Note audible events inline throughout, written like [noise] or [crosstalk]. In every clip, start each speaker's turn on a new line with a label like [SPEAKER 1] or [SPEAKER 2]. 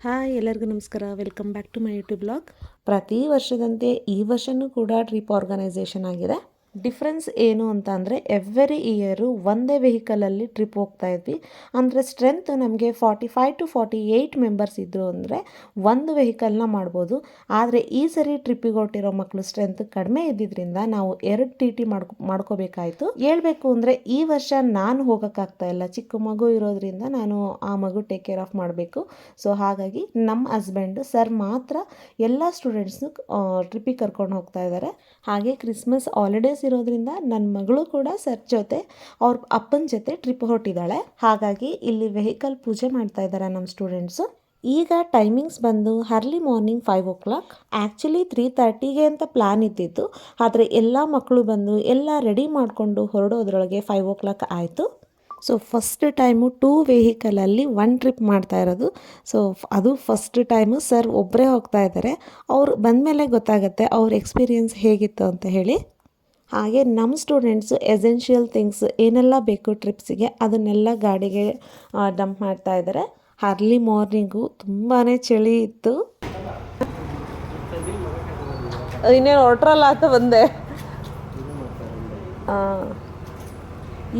[SPEAKER 1] Hi, ಎಲ್ಲರಿಗೂ ನಮಸ್ಕಾರ. Welcome back to my YouTube blog ಪ್ರತಿ ವರ್ಷದಂತೆ ಈ ವರ್ಷವೂ ಕೂಡ ಟ್ರಿಪ್ ಆರ್ಗನೈಸೇಷನ್ ಆಗಿದೆ. ಡಿಫ್ರೆನ್ಸ್ ಏನು ಅಂತ ಅಂದರೆ ಎವ್ರಿ ಇಯರು ಒಂದೇ ವೆಹಿಕಲಲ್ಲಿ ಟ್ರಿಪ್ ಹೋಗ್ತಾ ಇದ್ವಿ. ಅಂದರೆ ಸ್ಟ್ರೆಂತ್ ನಮಗೆ forty five to forty eight members ಇದ್ದರು ಅಂದರೆ ಒಂದು ವೆಹಿಕಲ್ನ ಮಾಡ್ಬೋದು. ಆದರೆ ಈ ಸರಿ ಟ್ರಿಪ್ಪಿಗೆ ಹೊರಟಿರೋ ಮಕ್ಕಳು ಸ್ಟ್ರೆಂತ್ ಕಡಿಮೆ ಇದ್ದಿದ್ದರಿಂದ ನಾವು ಎರಡು ಟಿ ಟಿ ಮಾಡ್ಕೊ, ಮಾಡ್ಕೋಬೇಕಾಯಿತು. ಹೇಳ್ಬೇಕು ಅಂದರೆ ಈ ವರ್ಷ ನಾನು ಹೋಗೋಕ್ಕಾಗ್ತಾ ಇಲ್ಲ. ಚಿಕ್ಕ ಮಗು ಇರೋದ್ರಿಂದ ನಾನು ಆ ಮಗು ಟೇಕ್ ಕೇರ್ ಆಫ್ ಮಾಡಬೇಕು. ಸೊ ಹಾಗಾಗಿ ನಮ್ಮ ಹಸ್ಬೆಂಡು ಸರ್ ಮಾತ್ರ ಎಲ್ಲ ಸ್ಟೂಡೆಂಟ್ಸ್ನು ಟ್ರಿಪ್ಪಿಗೆ ಕರ್ಕೊಂಡು ಹೋಗ್ತಾ ಇದ್ದಾರೆ. ಹಾಗೆ ಕ್ರಿಸ್ಮಸ್ ಹಾಲಿಡೇಸ್ ಇರೋದ್ರಿಂದ ನನ್ನ ಮಗಳು ಕೂಡ ಸರ್ ಜೊತೆ ಅವ್ರ ಅಪ್ಪನ ಜೊತೆ ಟ್ರಿಪ್ ಹೊರಟಿದ್ದಾಳೆ ಹಾಗಾಗಿ ಇಲ್ಲಿ ವೆಹಿಕಲ್ ಪೂಜೆ ಮಾಡ್ತಾ ಇದ್ದಾರೆ ನಮ್ಮ ಸ್ಟೂಡೆಂಟ್ಸು ಈಗ ಟೈಮಿಂಗ್ಸ್ ಬಂದು early morning five o'clock actually three ತರ್ಟಿಗೆ ಅಂತ ಪ್ಲ್ಯಾನ್ ಇದ್ದಿತ್ತು ಆದರೆ ಎಲ್ಲ ಮಕ್ಕಳು ಬಂದು ಎಲ್ಲ ರೆಡಿ ಮಾಡಿಕೊಂಡು ಹೊರಡೋದ್ರೊಳಗೆ ಫೈವ್ ಓ ಕ್ಲಾಕ್ ಆಯಿತು ಸೊ ಫಸ್ಟ್ ಟೈಮು ಟೂ ವೆಹಿಕಲಲ್ಲಿ ಒನ್ ಟ್ರಿಪ್ ಮಾಡ್ತಾ ಇರೋದು. ಸೊ ಅದು ಫಸ್ಟ್ ಟೈಮು ಸರ್ ಒಬ್ಬರೇ ಹೋಗ್ತಾ ಇದ್ದಾರೆ ಅವ್ರು ಬಂದಮೇಲೆ ಗೊತ್ತಾಗುತ್ತೆ ಅವ್ರ ಎಕ್ಸ್ಪೀರಿಯನ್ಸ್ ಹೇಗಿತ್ತು ಅಂತ ಹೇಳಿ. ಹಾಗೆ ನಮ್ಮ ಸ್ಟೂಡೆಂಟ್ಸು ಎಸೆನ್ಷಿಯಲ್ ಥಿಂಗ್ಸ್ ಏನೆಲ್ಲ ಬೇಕು ಟ್ರಿಪ್ಸಿಗೆ ಅದನ್ನೆಲ್ಲ ಗಾಡಿಗೆ ಡಂಪ್ ಮಾಡ್ತಾ ಇದ್ದಾರೆ ಅರ್ಲಿ ಮಾರ್ನಿಂಗು ತುಂಬಾ ಚಳಿ ಇತ್ತು. ಇನ್ನೇನು ಹೊಟ್ರಲ್ಲ ಅಂತ ಬಂದೆ.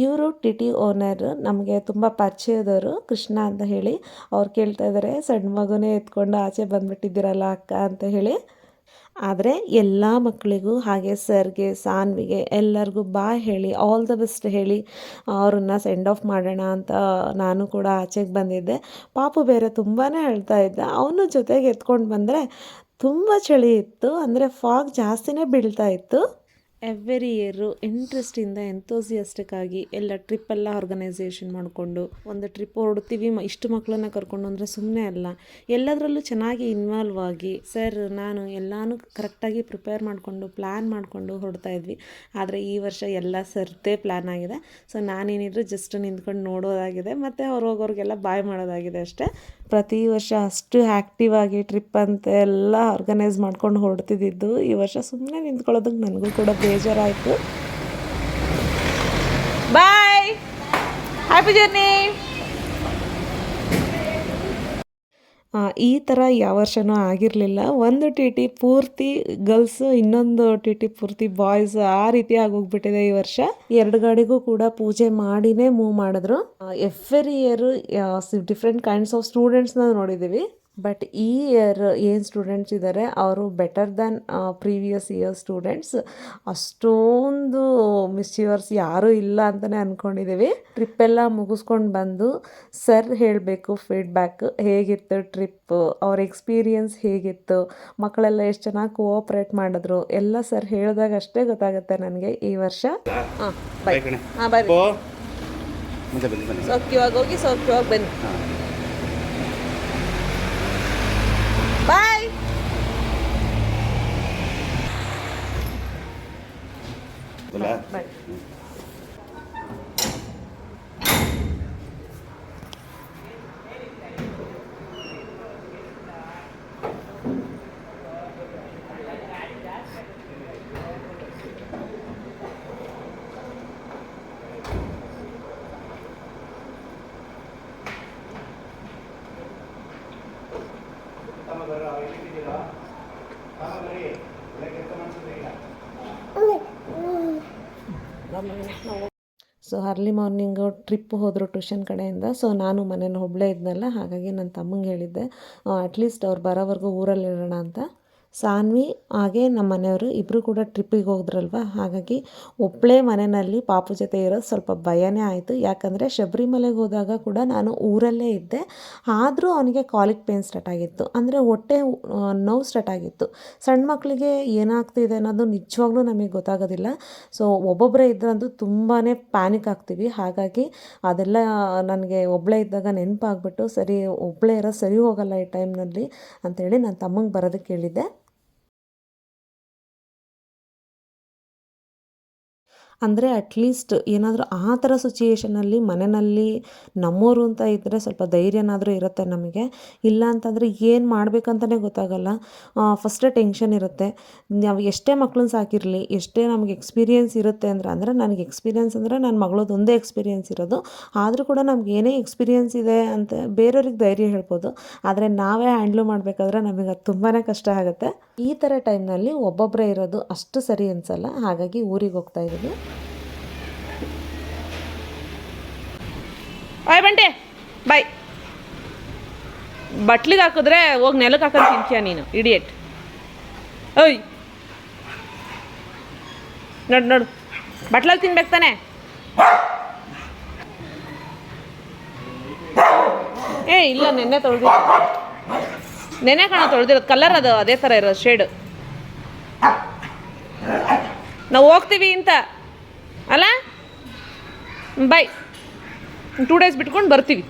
[SPEAKER 1] ಇವರು ಟಿ ಟಿ ಓನರ್ ನಮಗೆ ತುಂಬ ಪರಿಚಯದವರು ಕೃಷ್ಣ ಅಂತ ಹೇಳಿ. ಅವ್ರು ಕೇಳ್ತಾ ಇದ್ದಾರೆ ಸಣ್ಣ ಮಗುನೇ ಎತ್ಕೊಂಡು ಆಚೆ ಬಂದುಬಿಟ್ಟಿದ್ದೀರಲ್ಲ ಅಕ್ಕ ಅಂತ ಹೇಳಿ. ಆದರೆ ಎಲ್ಲ ಮಕ್ಕಳಿಗೂ ಹಾಗೆ ಸರ್ಗೆ, ಸಾನ್ವಿಗೆ ಎಲ್ಲರಿಗೂ ಬಾಯ್ ಹೇಳಿ ಆಲ್ ದ ಬೆಸ್ಟ್ ಹೇಳಿ ಅವ್ರನ್ನ ಸೆಂಡ್ ಆಫ್ ಮಾಡೋಣ ಅಂತ ನಾನು ಕೂಡ ಆಚೆಗೆ ಬಂದಿದ್ದೆ. ಪಾಪು ಬೇರೆ ತುಂಬಾ ಹೇಳ್ತಾ ಇದ್ದ. ಅವನು ಜೊತೆಗೆ ಎತ್ಕೊಂಡು ಬಂದರೆ ತುಂಬ ಚಳಿ ಇತ್ತು, ಅಂದರೆ ಫಾಗ್ ಜಾಸ್ತಿನೇ ಬೀಳ್ತಾ ಇತ್ತು. ಎವ್ರಿ ಇಯರು ಇಂಟ್ರೆಸ್ಟಿಂದ ಎಂತೋಸಿಯಸ್ಟಿಕ್ ಆಗಿ ಎಲ್ಲ ಟ್ರಿಪ್ಪೆಲ್ಲ ಆರ್ಗನೈಸೇಷನ್ ಮಾಡಿಕೊಂಡು ಒಂದು ಟ್ರಿಪ್ ಹೊರಡ್ತೀವಿ. ಇಷ್ಟು ಮಕ್ಕಳನ್ನ ಕರ್ಕೊಂಡು ಅಂದರೆ ಸುಮ್ಮನೆ ಅಲ್ಲ. ಎಲ್ಲದರಲ್ಲೂ ಚೆನ್ನಾಗಿ ಇನ್ವಾಲ್ವ್ ಆಗಿ ಸರ್ ನಾನು ಎಲ್ಲನೂ ಕರೆಕ್ಟಾಗಿ ಪ್ರಿಪೇರ್ ಮಾಡಿಕೊಂಡು ಪ್ಲ್ಯಾನ್ ಮಾಡಿಕೊಂಡು ಹೊರಡ್ತಾ ಇದ್ವಿ. ಆದರೆ ಈ ವರ್ಷ ಎಲ್ಲ ಸರ್ದೇ ಪ್ಲ್ಯಾನ್ ಆಗಿದೆ. ಸೊ ನಾನೇನಿದ್ರು ಜಸ್ಟ್ ನಿಂತ್ಕೊಂಡು ನೋಡೋದಾಗಿದೆ. ಮತ್ತು ಅವ್ರು ಹೋಗೋರಿಗೆಲ್ಲ ಬಾಯ್ ಮಾಡೋದಾಗಿದೆ ಅಷ್ಟೇ. ಪ್ರತಿ ವರ್ಷ ಅಷ್ಟು ಆ್ಯಕ್ಟಿವ್ ಆಗಿ ಟ್ರಿಪ್ ಅಂತ ಎಲ್ಲ ಆರ್ಗನೈಸ್ ಮಾಡ್ಕೊಂಡು ಹೊರಡ್ತಿದ್ದಿದ್ದು ಈ ವರ್ಷ ಸುಮ್ಮನೆ ನಿಂತ್ಕೊಳ್ಳೋದಕ್ಕೆ ನನಗೂ ಕೂಡ ಬೇಜಾರಾಯಿತು. ಬಾಯ್ ಹ್ಯಾಪಿ ಜರ್ನಿ ಈ ಥರ ಯಾವ ವರ್ಷನೂ ಆಗಿರಲಿಲ್ಲ. ಒಂದು ಟಿ ಟಿ ಪೂರ್ತಿ ಗರ್ಲ್ಸು, ಇನ್ನೊಂದು ಟಿ ಟಿ ಪೂರ್ತಿ ಬಾಯ್ಸ್ ಆ ರೀತಿ ಆಗೋಗ್ಬಿಟ್ಟಿದೆ ಈ ವರ್ಷ. ಎರಡು ಗಾಡಿಗೂ ಕೂಡ ಪೂಜೆ ಮಾಡಿನೇ ಮೂವ್ ಮಾಡಿದ್ರು. Every year different kinds of ಸ್ಟೂಡೆಂಟ್ಸ್ನ ನೋಡಿದ್ದೀವಿ. ಬಟ್ ಈ ಇಯರ್ ಏನು ಸ್ಟೂಡೆಂಟ್ಸ್ ಇದ್ದಾರೆ ಅವರು better than previous year students ಅಷ್ಟೊಂದು ಮಿಸ್ಯೂವರ್ಸ್ ಯಾರೂ ಇಲ್ಲ ಅಂತಲೇ ಅಂದ್ಕೊಂಡಿದ್ದೀವಿ ಟ್ರಿಪ್ಪೆಲ್ಲ ಮುಗಿಸ್ಕೊಂಡು ಬಂದು ಸರ್ ಹೇಳಬೇಕು ಫೀಡ್ಬ್ಯಾಕ್ ಹೇಗಿತ್ತು ಟ್ರಿಪ್ಪು ಅವ್ರ ಎಕ್ಸ್ಪೀರಿಯನ್ಸ್ ಹೇಗಿತ್ತು ಮಕ್ಕಳೆಲ್ಲ ಎಷ್ಟು ಚೆನ್ನಾಗಿ ಕೋಆಪ್ರೇಟ್ ಮಾಡಿದ್ರು ಎಲ್ಲ ಸರ್ ಹೇಳಿದಾಗ ಅಷ್ಟೇ ಗೊತ್ತಾಗುತ್ತೆ ನನಗೆ ಈ ವರ್ಷ. ಹಾಂ ಬೈ ಹಾಂ ಹೋಗಿ ಸೌಖ್ಯವಾಗಿ ಬನ್ನಿ.
[SPEAKER 2] ಬನ್ನಿ
[SPEAKER 1] ಸೌಖ್ಯವಾಗಿ ಸೊ ಅರ್ಲಿ ಮಾರ್ನಿಂಗು ಟ್ರಿಪ್ ಹೋದರು ಟ್ಯೂಷನ್ ಕಡೆಯಿಂದ. ಸೊ ನಾನು ಮನೇಲಿ ಒಬ್ಬಳೇ ಇದ್ನಲ್ಲ, ಹಾಗಾಗಿ ನನ್ನ ತಮ್ಮಂಗೆ ಹೇಳಿದ್ದೆ ಅಟ್ಲೀಸ್ಟ್ ಅವ್ರು ಬರೋವರೆಗೂ ಊರಲ್ಲಿ ಇರೋಣ ಅಂತ. ಸಾನ್ವಿ, ಹಾಗೆ ನಮ್ಮ ಮನೆಯವರು ಇಬ್ಬರು ಕೂಡ ಟ್ರಿಪ್ಪಿಗೆ ಹೋದ್ರಲ್ವ? ಹಾಗಾಗಿ ಒಬ್ಬಳೇ ಮನೆಯಲ್ಲಿ ಪಾಪು ಜೊತೆ ಇರೋದು ಸ್ವಲ್ಪ ಭಯನೇ ಆಯಿತು. ಯಾಕಂದರೆ ಶಬರಿಮಲೆಗೆ ಹೋದಾಗ ಕೂಡ ನಾನು ಊರಲ್ಲೇ ಇದ್ದೆ. ಆದರೂ ಅವನಿಗೆ ಕಾಲಿಕ್ ಪೇನ್ ಸ್ಟಾರ್ಟ್ ಆಗಿತ್ತು. ಅಂದರೆ ಹೊಟ್ಟೆ ನೋವು ಸ್ಟಾರ್ಟ್ ಆಗಿತ್ತು. ಸಣ್ಣ ಮಕ್ಕಳಿಗೆ ಏನಾಗ್ತಿದೆ ಅನ್ನೋದು ನಿಜವಾಗ್ಲೂ ನಮಗೆ ಗೊತ್ತಾಗೋದಿಲ್ಲ. ಸೊ ಒಬ್ಬೊಬ್ಬರೇ ಇದ್ರಂತೂ ತುಂಬಾ ಪ್ಯಾನಿಕ್ ಆಗ್ತೀವಿ. ಹಾಗಾಗಿ ಅದೆಲ್ಲ ನನಗೆ ಒಬ್ಬಳೇ ಇದ್ದಾಗ ನೆನಪಾಗ್ಬಿಟ್ಟು, ಸರಿ ಒಬ್ಬಳೇ ಇರೋ, ಸರಿ ಹೋಗಲ್ಲ ಈ ಟೈಮ್ನಲ್ಲಿ ಅಂತೇಳಿ ನನ್ನ ತಮ್ಮಂಗೆ ಬರೋದಕ್ಕೆ ಹೇಳಿದ್ದೆ. ಅಂದರೆ ಅಟ್ಲೀಸ್ಟ್ ಏನಾದರೂ ಆ ಥರ ಸಿಚುಯೇಷನಲ್ಲಿ ಮನೆಯಲ್ಲಿ ನಮ್ಮೋರು ಅಂತ ಇದ್ದರೆ ಸ್ವಲ್ಪ ಧೈರ್ಯನಾದರೂ ಇರುತ್ತೆ ನಮಗೆ. ಇಲ್ಲ ಅಂತಂದರೆ ಏನು ಮಾಡಬೇಕಂತಲೇ ಗೊತ್ತಾಗಲ್ಲ. ಫಸ್ಟೇ ಟೆನ್ಷನ್ ಇರುತ್ತೆ. ನಾವು ಎಷ್ಟೇ ಮಕ್ಳನ್ನ ಸಾಕಿರಲಿ, ಎಷ್ಟೇ ನಮಗೆ ಎಕ್ಸ್ಪೀರಿಯೆನ್ಸ್ ಇರುತ್ತೆ ಅಂದರೆ ಅಂದರೆ ನನಗೆ ಎಕ್ಸ್ಪೀರಿಯೆನ್ಸ್ ಅಂದರೆ ನನ್ನ ಮಗಳದ್ದು ಒಂದೇ ಎಕ್ಸ್ಪೀರಿಯೆನ್ಸ್ ಇರೋದು. ಆದರೂ ಕೂಡ ನಮ್ಗೆ ಏನೇ ಎಕ್ಸ್ಪೀರಿಯೆನ್ಸ್ ಇದೆ ಅಂತ ಬೇರೆಯವ್ರಿಗೆ ಧೈರ್ಯ ಹೇಳ್ಬೋದು. ಆದರೆ ನಾವೇ ಹ್ಯಾಂಡ್ಲು ಮಾಡಬೇಕಾದ್ರೆ ನಮಗೆ ಅದು ತುಂಬಾ ಕಷ್ಟ ಆಗುತ್ತೆ. ಈ ಥರ ಟೈಮ್ನಲ್ಲಿ ಒಬ್ಬೊಬ್ಬರೇ ಇರೋದು ಅಷ್ಟು ಸರಿ ಅನಿಸಲ್ಲ. ಹಾಗಾಗಿ ಊರಿಗೆ ಹೋಗ್ತಾ ಇದ್ದೀವಿ
[SPEAKER 3] ಬಾಯ್ ಬಂಟೆ. ಬಾಯ್. ಬಟ್ಲಿಗೆ ಹಾಕಿದ್ರೆ ಹೋಗಿ ನೆಲಕ್ಕೆ ಹಾಕೊಂಡು ತಿಂತೀಯ ನೀನು ಇಡಿಯಟ್ ಓಯ್. ನೋಡು ನೋಡು. ಬಟ್ಲಲ್ಲಿ ತಿನ್ಬೇಕು ತಾನೆ. ಏ, ಇಲ್ಲ, ನೆನ್ನೆ ತೊಳೆದಿ ನೆನೆ ಕಾಣ ತೊಳೆದಿರೋದು, ಕಲರ್ ಅದು, ಅದೇ ಥರ ಇರೋದು, ಶೇಡು. ನಾವು ಹೋಗ್ತೀವಿ ಅಂತ. ಅಲ್ಲ? ಬಾಯ್. ಟೂ ಡೇಸ್ ಬಿಟ್ಕೊಂಡು ಬರ್ತೀವಿ.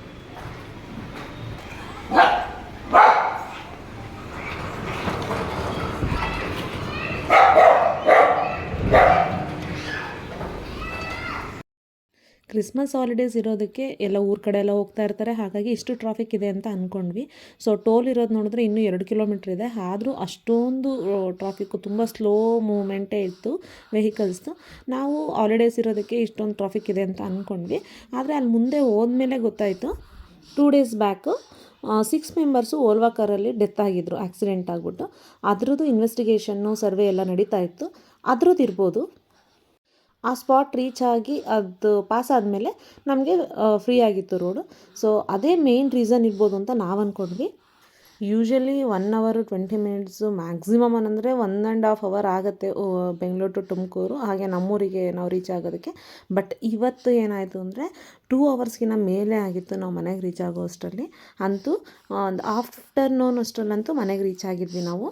[SPEAKER 1] ಕ್ರಿಸ್ಮಸ್ ಹಾಲಿಡೇಸ್ ಇರೋದಕ್ಕೆ ಎಲ್ಲ ಊರ ಕಡೆ ಎಲ್ಲ ಹೋಗ್ತಾ ಇರ್ತಾರೆ. ಹಾಗಾಗಿ ಇಷ್ಟು ಟ್ರಾಫಿಕ್ ಇದೆ ಅಂತ ಅಂದ್ಕೊಂಡ್ವಿ ಸೊ ಟೋಲ್ ಇರೋದು ನೋಡಿದ್ರೆ ಇನ್ನೂ ಎರಡು ಕಿಲೋಮೀಟ್ರ್ ಇದೆ. ಆದರೂ ಅಷ್ಟೊಂದು ಟ್ರಾಫಿಕ್ಕು ತುಂಬ ಸ್ಲೋ ಮೂಮೆಂಟೇ ಇತ್ತು ವೆಹಿಕಲ್ಸ್ದು ನಾವು ಹಾಲಿಡೇಸ್ ಇರೋದಕ್ಕೆ ಇಷ್ಟೊಂದು ಟ್ರಾಫಿಕ್ ಇದೆ ಅಂತ ಅಂದ್ಕೊಂಡ್ವಿ ಆದರೆ ಅಲ್ಲಿ ಮುಂದೆ ಹೋದ್ಮೇಲೆ ಗೊತ್ತಾಯಿತು. Two days back six members ಓಲ್ವಾ ಕಾರಲ್ಲಿ ಡೆತ್ ಆಗಿದ್ರು. ಆಕ್ಸಿಡೆಂಟ್ ಆಗಿಬಿಟ್ಟು. ಅದರದ್ದು ಇನ್ವೆಸ್ಟಿಗೇಷನ್ನು ಸರ್ವೆ ಎಲ್ಲ ನಡೀತಾ ಇತ್ತು. ಅದ್ರದ್ದು ಇರ್ಬೋದು ಆ ಸ್ಪಾಟ್ ರೀಚ್ ಆಗಿ ಅದು ಪಾಸ್ ಆದಮೇಲೆ ನಮಗೆ ಫ್ರೀ ಆಗಿತ್ತು ರೋಡು ಸೊ ಅದೇ ಮೇಯ್ನ್ ರೀಸನ್ ಇರ್ಬೋದು ಅಂತ ನಾವು ಅಂದ್ಕೊಂಡ್ವಿ ಯೂಶ್ವಲಿ ಒನ್ ಅವರು ಟ್ವೆಂಟಿ ಮಿನಿಟ್ಸು ಮ್ಯಾಕ್ಸಿಮಮ್ ಅನ್ನಂದರೆ ಒನ್ ಆ್ಯಂಡ್ ಹಾಫ್ ಅವರ್ ಆಗುತ್ತೆ ಬೆಂಗಳೂರು ಟು ತುಮಕೂರು. ಹಾಗೆ ನಮ್ಮೂರಿಗೆ ನಾವು ರೀಚ್ ಆಗೋದಕ್ಕೆ. ಬಟ್ ಇವತ್ತು ಏನಾಯಿತು ಅಂದರೆ ಟೂ ಅವರ್ಸ್ಗಿಂತ ಮೇಲೆ ಆಗಿತ್ತು ನಾವು ಮನೆಗೆ ರೀಚ್ ಆಗೋ ಅಷ್ಟರಲ್ಲಿ ಅಂತೂ ಒಂದು ಆಫ್ಟರ್ನೂನ್ ಅಷ್ಟರಲ್ಲಂತೂ ಮನೆಗೆ ರೀಚ್ ಆಗಿದ್ವಿ ನಾವು.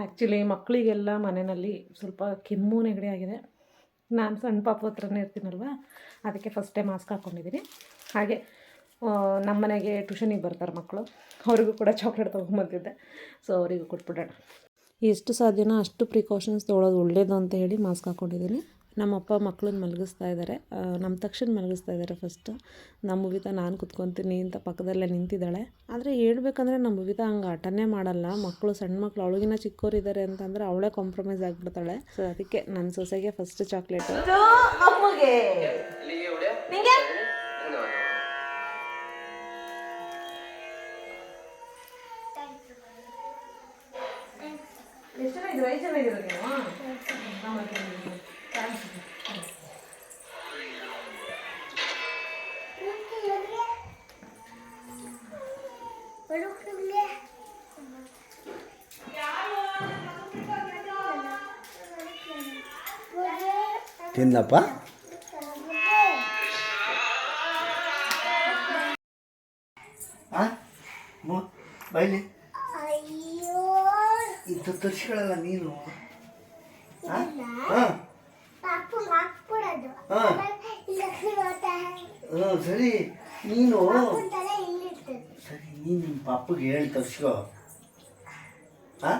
[SPEAKER 1] ಆ್ಯಕ್ಚುಲಿ ಮಕ್ಕಳಿಗೆಲ್ಲ ಮನೆಯಲ್ಲಿ ಸ್ವಲ್ಪ ಕೆಮ್ಮು ನೆಗಡಿ ಆಗಿದೆ. ನಾನು ಸಣ್ಣ ಪಾಪು ಹತ್ರನೇ ಇರ್ತೀನಲ್ವ? ಅದಕ್ಕೆ ಫಸ್ಟೇ ಮಾಸ್ಕ್ ಹಾಕ್ಕೊಂಡಿದ್ದೀನಿ ಹಾಗೆ ನಮ್ಮ ಮನೆಗೆ ಟ್ಯೂಷನಿಗೆ ಬರ್ತಾರೆ ಮಕ್ಕಳು. ಅವ್ರಿಗೂ ಕೂಡ ಚಾಕ್ಲೇಟ್ ತೊಗೊಂಬಂದಿದ್ದೆ. ಸೊ ಅವರಿಗೂ ಕೊಟ್ಬಿಡೋಣ. ಎಷ್ಟು ಸಾಧ್ಯನೋ ಅಷ್ಟು ಪ್ರಿಕಾಷನ್ಸ್ ತೊಗೊಳೋದು ಒಳ್ಳೇದು ಅಂತ ಹೇಳಿ ಮಾಸ್ಕ್ ಹಾಕ್ಕೊಂಡಿದ್ದೀನಿ ನಮ್ಮಪ್ಪ ಮಕ್ಕಳನ್ನ ಮಲಗಿಸ್ತಾ ಇದ್ದಾರೆ ನಮ್ಮ ತಕ್ಷಣ ಮಲಗಿಸ್ತಾ ಇದ್ದಾರೆ ಫಸ್ಟು ನಮ್ಮ ಮುಗಿತಾ ನಾನು ಕುತ್ಕೊತೀನಿ ಅಂತ ಪಕ್ಕದಲ್ಲೇ ನಿಂತಿದ್ದಾಳೆ. ಆದರೆ ಹೇಳ್ಬೇಕಂದ್ರೆ ನಮ್ಮ ಮುಗಿತಾ ಹಂಗೆ ಆಟನೇ ಮಾಡಲ್ಲ. ಮಕ್ಕಳು ಸಣ್ಣ ಮಕ್ಕಳು ಅವಳಿಗಿನ ಚಿಕ್ಕವರಿದ್ದಾರೆ ಅಂತಂದರೆ ಅವಳೇ ಕಾಂಪ್ರಮೈಸ್ ಆಗಿಬಿಡ್ತಾಳೆ. ಸೊ ಅದಕ್ಕೆ ನನ್ನ ಸೊಸೆಗೆ ಫಸ್ಟ್ ಚಾಕ್ಲೇಟು
[SPEAKER 2] ಆ ಮು- ಬೈಲಿ. ಇದು ತರಿಸ್ಕೊಳ್ಳಲ್ಲ ನೀನು ಆ? ಹಾ
[SPEAKER 4] ಪಾಪು ಹಾಕ್ಬಿಡೋದು
[SPEAKER 2] ಹಾ. ಹ್ಞೂ ಸರಿ, ನೀನು. ಸರಿ, ನೀನು ನಿಮ್ಮ ಪಾಪಗೆ ಹೇಳಿ ತರ್ಸ್ಕೋ. ಹಾಂ?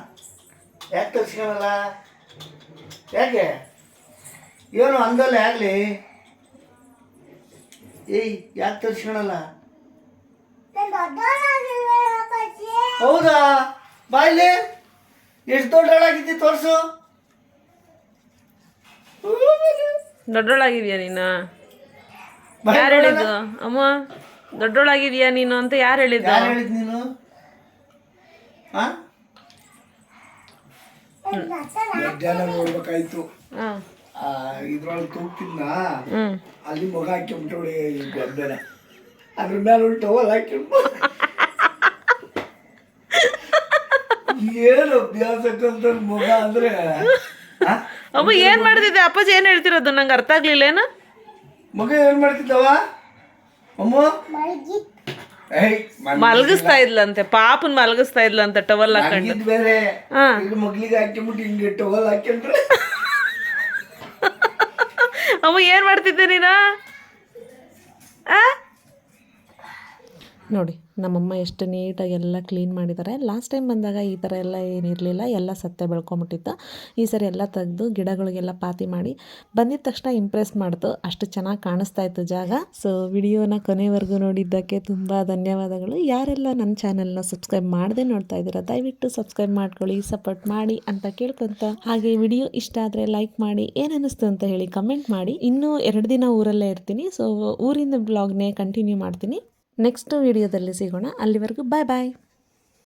[SPEAKER 2] ಯಾಕೆ ತರ್ಸ್ಕೊಳಲ್ಲ? ಯಾಕೆ? ಏನು ಅಂದಲ್ಲ ಆಗಲಿ. ಏಯ್, ಯಾಕೆ ತರ್ಸ್ಕೊಳಲ್ಲ? ಹೌದಾ? ಬಾಯ್ಲಿ, ಎಷ್ಟು ದೊಡ್ಡಳಾಗಿದ್ದಿ ತೋರಿಸು.
[SPEAKER 3] ದೊಡ್ಡೋಳಾಗಿದ್ಯಾ ನೀನು? ಯಾರು ಹೇಳಿದ್ದು? ಅಮ್ಮ ದೊಡ್ಡೋಳಾಗಿದ್ಯಾ ನೀನು ಅಂತ ಯಾರು ಹೇಳಿದ್ದು?
[SPEAKER 2] ಯಾರು ಹೇಳಿದ್ ನೀನು? ಹಾ
[SPEAKER 5] ಮಧ್ಯಾಹ್ನ ನೋಡ್ಬೇಕಾಯ್ತು. ಇದ್ರೊಳಗೆ
[SPEAKER 3] ಹ್ಞೂ
[SPEAKER 5] ಅಲ್ಲಿ ಮೊಗ ಹಾಕಿಬಿಟ್ರು ಈ ಗದ್ದೆನ. ಅದ್ರ ಮೇಲೆ ಒಂದು ಟವಲ್ ಹಾಕ್ಯಂಬ. [laughs] ಏನು ಅಭ್ಯಾಸ ಕಲ್ತ ಮಗ ಅಂದ್ರೆ?
[SPEAKER 3] ಅಮ್ಮ ಏನು ಮಾಡ್ತಿದ್ದೆ? ಅಪ್ಪಾಜಿ ಏನು ಹೇಳ್ತಿರೋದು? ನಂಗೆ ಅರ್ಥ ಆಗ್ಲಿಲ್ಲ ಏನು?
[SPEAKER 5] ಮಗ ಏನ್ ಮಾಡ್ತಿದ್ದವ ಅಮ್ಮ?
[SPEAKER 3] ಮಲಗಿಸ್ತಾ ಇದ್ಲಂತೆ ಪಾಪನ್ ಮಲಗಿಸ್ತಾ ಇದ್ಲಂತೆ ಟವಲ್ ಹಾಕೊಂಡು.
[SPEAKER 5] ಬೇರೆ. ಮಗ್ಲಿಗೆ ಹಾಕ್ಯಂಬಿಟ್ಟು ಹಿಂಗೆ ಟವಲ್ ಹಾಕೊಂಡ್ರೆ. [laughs]
[SPEAKER 3] ಅಮ್ಮ ಏನು ಮಾಡ್ತಿದ್ದೆ ನೀನು? ಆ?
[SPEAKER 1] ನೋಡಿ, ನಮ್ಮಮ್ಮ ಎಷ್ಟು ನೀಟಾಗಿ ಎಲ್ಲ ಕ್ಲೀನ್ ಮಾಡಿದ್ದಾರೆ. ಲಾಸ್ಟ್ ಟೈಮ್ ಬಂದಾಗ ಈ ಥರ ಎಲ್ಲ ಏನಿರಲಿಲ್ಲ ಎಲ್ಲ ಸತ್ತೆ ಬೆಳ್ಕೊಂಬಿಟ್ಟಿತ್ತು. ಈ ಸರಿ ಎಲ್ಲ ತೆಗೆದು ಗಿಡಗಳಿಗೆಲ್ಲ ಪಾತಿ ಮಾಡಿ ಬಂದಿದ ತಕ್ಷಣ ಇಂಪ್ರೆಸ್ ಮಾಡ್ತು. ಅಷ್ಟು ಚೆನ್ನಾಗಿ ಕಾಣಿಸ್ತಾ ಇತ್ತು ಜಾಗ. ಸೊ ವಿಡಿಯೋನ ಕೊನೆವರೆಗೂ ನೋಡಿದ್ದಕ್ಕೆ ತುಂಬ ಧನ್ಯವಾದಗಳು. ಯಾರೆಲ್ಲ ನನ್ನ ಚಾನಲ್ನ ಸಬ್ಸ್ಕ್ರೈಬ್ ಮಾಡದೆ ನೋಡ್ತಾ ಇದ್ದೀರಾ, ದಯವಿಟ್ಟು ಸಬ್ಸ್ಕ್ರೈಬ್ ಮಾಡ್ಕೊಳ್ಳಿ ಸಪೋರ್ಟ್ ಮಾಡಿ ಅಂತ ಕೇಳ್ಕೊತ. ಹಾಗೆ ವಿಡಿಯೋ ಇಷ್ಟ ಆದರೆ ಲೈಕ್ ಮಾಡಿ ಏನಿಸ್ತು ಅನ್ನಿಸ್ತು ಅಂತ ಹೇಳಿ ಕಮೆಂಟ್ ಮಾಡಿ. ಇನ್ನೂ ಎರಡು ದಿನ ಊರಲ್ಲೇ ಇರ್ತೀನಿ. ಸೊ ಊರಿಂದ ಬ್ಲಾಗ್ನೇ ಕಂಟಿನ್ಯೂ ಮಾಡ್ತೀನಿ. ನೆಕ್ಸ್ಟ್ ವಿಡಿಯೋದಲ್ಲಿ ಸಿಗೋಣ. ಅಲ್ಲಿವರೆಗೂ ಬಾಯ್ ಬಾಯ್